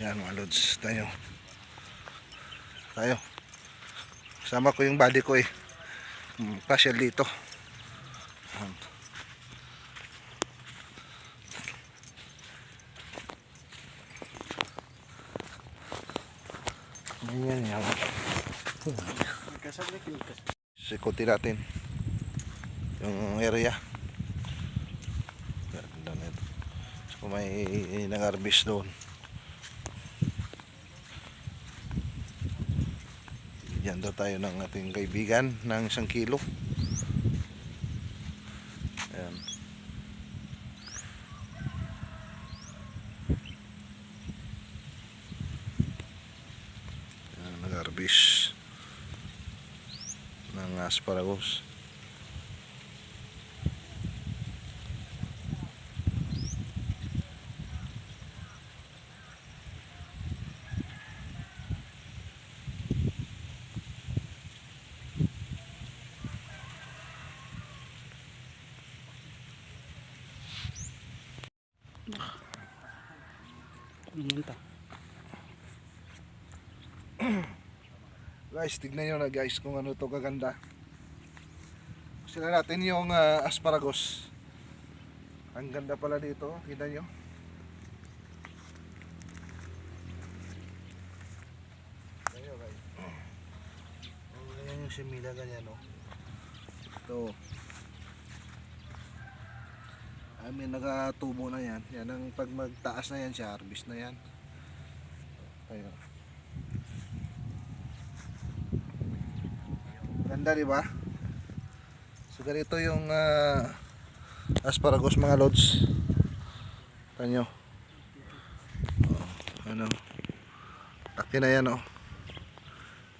Yan mga lods, tayo. Tayo. Kasama ko yung body ko eh. Hmm, Pasyal dito. Yan. Ayan yan. Sikutin natin yung area. Ganda na ito. So may nag-harvest doon. Bigyan daw tayo ng ating kaibigan ng isang kilo. Ayan. Ayan, nag-harvest ng asparagus. Pumunta. Guys, tignan nyo na guys kung ano to kaganda. Sila natin yung ah, asparagus. Ang ganda pala dito, tignan nyo. Oh, ganyan yung simila ganyan no. Ito. I mean, nagatubo na yan. Yan ang pag magtaas na yan siya, harvest na yan. Ayun. Ganda di ba? So ganito yung ah, asparagus mga lods. Tanyo. Oh, ano? Laki na yan oh.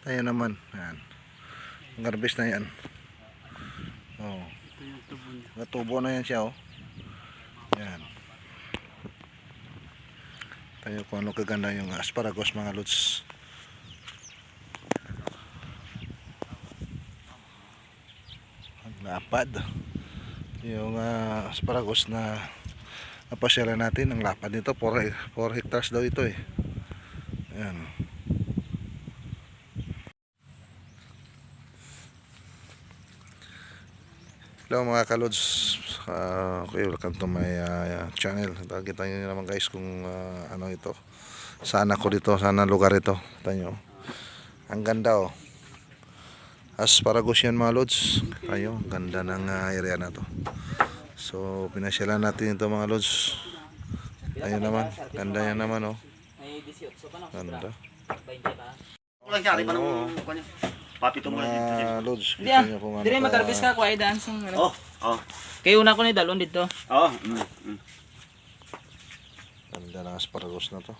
Tayo naman. Yan. Ang garbis na yan. Oh. Natubo na yan siya oh. Yan. Tayo kung ano kaganda yung asparagus mga lods. Lapad. Yung ah, asparagus na napasyalan natin, ang lapad nito 4, 4 hectares daw ito eh. Yan. Hello mga kalods, uh, okay, welcome to my uh, channel. Kita nyo naman guys kung uh, ano ito. Sana ko dito, sana lugar ito. Kita nyo. Ang ganda oh. Asparagus yan mga lods. Ayo, ang ganda ng uh, area na to. So, pinasyalan natin ito mga lods. Ayun naman, ganda yan naman oh. May 18 pa no? Ganda. 20 pa. Walang sari pa Oo. ng kanya. Papito mo lang dito. Lods, kita nyo kung ano Dire magarbis ka ko ay dance ng ano. Oh, oh. Kayo una ko ni dalon dito. Oh, mm, mm. Ganda ng asparagus na to.